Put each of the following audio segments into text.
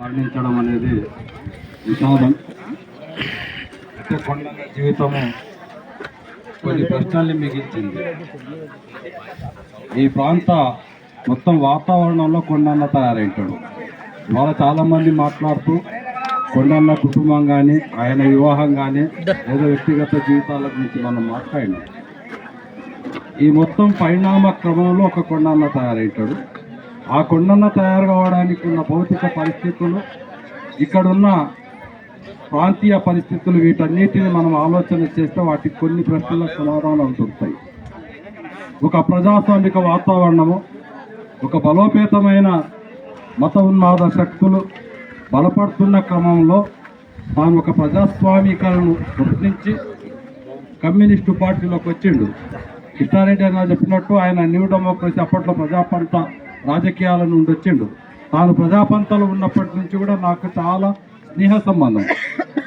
మరణించడం అనేది విషాదం. అంటే కొండన్న జీవితము కొన్ని ప్రశ్నల్ని మిగిల్చింది ఈ ప్రాంత మొత్తం వాతావరణంలో కొండన్న తయారైంటాడు. ఇవాళ చాలా మంది మాట్లాడుతూ కొండన్న కుటుంబం కానీ ఆయన వివాహం కానీ లేదా వ్యక్తిగత జీవితాల గురించి మనం మాట్లాడినాం. ఈ మొత్తం పరిణామ క్రమంలో ఒక కొండన్న తయారైతాడు ఆ కొండన్న తయారు కావడానికి ఉన్న భౌతిక పరిస్థితులు ఇక్కడున్న ప్రాంతీయ పరిస్థితులు వీటన్నిటిని మనం ఆలోచన చేస్తే వాటికి కొన్ని ప్రశ్నలకు సమాధానాలు దొరుకుతాయి. ఒక ప్రజాస్వామిక వాతావరణము ఒక బలోపేతమైన మత ఉన్మాద శక్తులు బలపడుతున్న క్రమంలో తాను ఒక ప్రజాస్వామికలను గుర్తించి కమ్యూనిస్టు పార్టీలోకి వచ్చిండు. కిష్టారెడ్డి అన్న చెప్పినట్టు ఆయన న్యూ డెమోక్రసీ అప్పట్లో ప్రజాపంట రాజకీయాల నుండి వచ్చిండు. తాను ప్రజాపంతలో ఉన్నప్పటి నుంచి కూడా నాకు చాలా స్నేహ సంబంధం.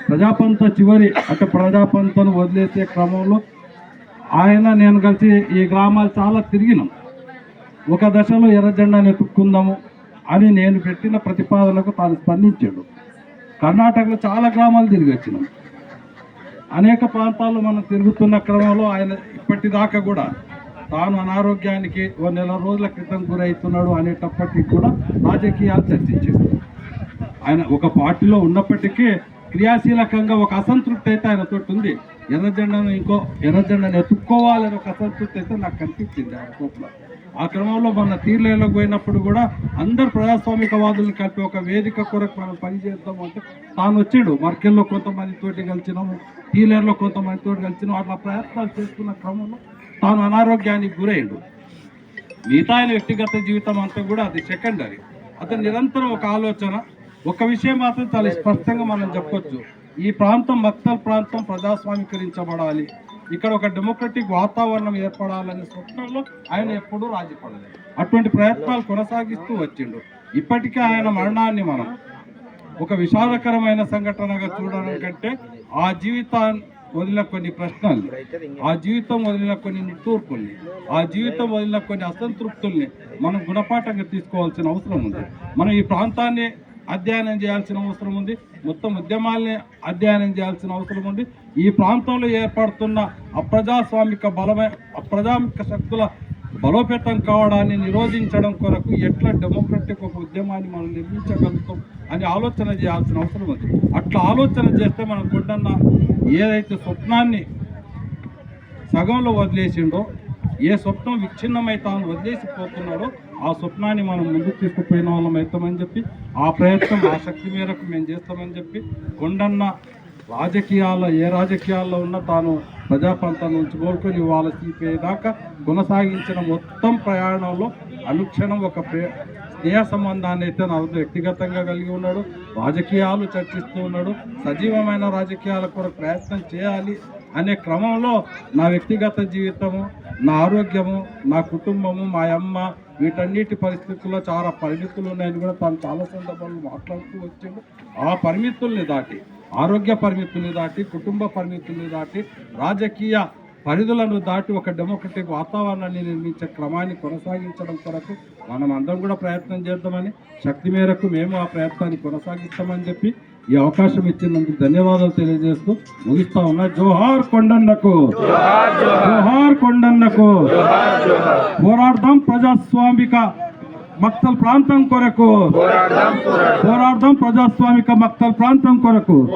ప్రజాపంత చివరి అంటే ప్రజాపంతను వదిలేసే క్రమంలో ఆయన నేను కలిసి ఈ గ్రామాలు చాలా తిరిగినాం. ఒక దశలో ఎర్రజెండాను ఎత్తుక్కుందాము అని నేను పెట్టిన ప్రతిపాదనకు తాను స్పందించాడు. కర్ణాటకలో చాలా గ్రామాలు తిరిగి వచ్చినాం. అనేక ప్రాంతాల్లో మనం తిరుగుతున్న క్రమంలో ఆయన ఇప్పటిదాకా కూడా తాను అనారోగ్యానికి ఓ నెల రోజుల క్రితం గురవుతున్నాడు అనేటప్పటికీ కూడా రాజకీయాలు చర్చించారు ఆయన ఒక పార్టీలో ఉన్నప్పటికీ క్రియాశీలకంగా ఒక అసంతృప్తి అయితే ఆయనతో ఉంది. ఎర్రజెండను ఇంకో ఎర్రజెండను ఎత్తుక్కోవాలని ఒక అసంతృప్తి అయితే నాకు కనిపించింది ఆయన కోపల ఆ క్రమంలో మన తీర్లేలోకి పోయినప్పుడు కూడా అందరు ప్రజాస్వామికవాదులను కలిపి ఒక వేదిక కొరకు మనం పనిచేద్దాం అంటే తాను వచ్చాడు. మర్కెల్లో కొంతమంది తోటి కలిసినాము టీలేర్లో కొంతమంది తోటి కలిసినాము. అట్లా ప్రయత్నాలు చేస్తున్న క్రమంలో తాను అనారోగ్యానికి గురయ్యాడు మిగతా ఆయన వ్యక్తిగత జీవితం అంతా కూడా అది సెకండరీ. అతను నిరంతరం ఒక ఆలోచన ఒక విషయం మాత్రం చాలా స్పష్టంగా మనం చెప్పొచ్చు. ఈ ప్రాంతం మక్తల్ ప్రాంతం ప్రజాస్వామీకరించబడాలి. ఇక్కడ ఒక డెమోక్రటిక్ వాతావరణం ఏర్పడాలనే స్వప్నంలో ఆయన ఎప్పుడూ రాజీపడలేదు. అటువంటి ప్రయత్నాలు కొనసాగిస్తూ వచ్చిండు. ఇప్పటికే ఆయన మరణాన్ని మనం ఒక విషాదకరమైన సంఘటనగా చూడడం కంటే ఆ జీవితాన్ని వదిలిన కొన్ని ప్రశ్నలు ఆ జీవితం వదిలిన కొన్ని నిట్టూర్పుల్ని ఆ జీవితం వదిలిన కొన్ని అసంతృప్తుల్ని మనం గుణపాఠంగా తీసుకోవాల్సిన అవసరం ఉంది. మనం ఈ ప్రాంతాన్ని అధ్యయనం చేయాల్సిన అవసరం ఉంది. మొత్తం ఉద్యమాల్ని అధ్యయనం చేయాల్సిన అవసరం ఉంది. ఈ ప్రాంతంలో ఏర్పడుతున్న అప్రజాస్వామిక బలమైన అప్రజామిక శక్తుల బలోపేతం కావడాన్ని నిరోధించడం కొరకు ఎట్లా డెమోక్రటిక్ ఒక ఉద్యమాన్ని మనం నిర్మించగలుగుతాం? అని ఆలోచన చేయాల్సిన అవసరం ఉంది. అట్లా ఆలోచన చేస్తే మనం కొండన్న ఏదైతే స్వప్నాన్ని సగంలో వదిలేసిండో ఏ స్వప్నం విచ్ఛిన్నమై తాను వదిలేసిపోతున్నాడో ఆ స్వప్నాన్ని మనం ముందుకు తీసుకుపోయిన వాళ్ళం అవుతామని చెప్పి ఆ ప్రయత్నం ఆ శక్తి మేరకు మేము చేస్తామని చెప్పి కొండన్న రాజకీయాల్లో ఏ రాజకీయాల్లో ఉన్నా తాను ప్రజాప్రాంతం నుంచి కోరుకొని వాళ్ళ సిపిఐ దాకా కొనసాగించిన మొత్తం ప్రయాణంలో అనుక్షణం ఒక ప్రే స్నేహ సంబంధాన్ని అయితే నా వ్యక్తిగతంగా కలిగి ఉన్నాడు. రాజకీయాలు చర్చిస్తూ ఉన్నాడు. సజీవమైన రాజకీయాల కొరకు ప్రయత్నం చేయాలి అనే క్రమంలో నా వ్యక్తిగత జీవితము నా ఆరోగ్యము నా కుటుంబము మా అమ్మ వీటన్నిటి పరిస్థితుల్లో చాలా పరిమితులు ఉన్నాయని కూడా తను చాలా సందర్భాల్లో మాట్లాడుతూ వచ్చిండు. ఆ పరిమితుల్ని దాటి ఆరోగ్య పరిమితుల్ని దాటి కుటుంబ పరిమితుల్ని దాటి రాజకీయ పరిధులను దాటి ఒక డెమోక్రటిక్ వాతావరణాన్ని నిర్మించే క్రమాన్ని కొనసాగించడం కొరకు మనం అందరం కూడా ప్రయత్నం చేద్దామని శక్తి మేరకు మేము ఆ ప్రయత్నాన్ని కొనసాగిస్తామని చెప్పి ఈ అవకాశం ఇచ్చినందుకు ధన్యవాదాలు తెలియజేస్తూ ముగిస్తా ఉన్నా. జోహార్ కొండన్నకు. జోహార్ కొండన్నకు. పోరాడదాం ప్రజాస్వామిక మక్తల్ ప్రాంతం కొరకు. పోరాడదాం ప్రజాస్వామిక మక్తల్ ప్రాంతం కొరకు.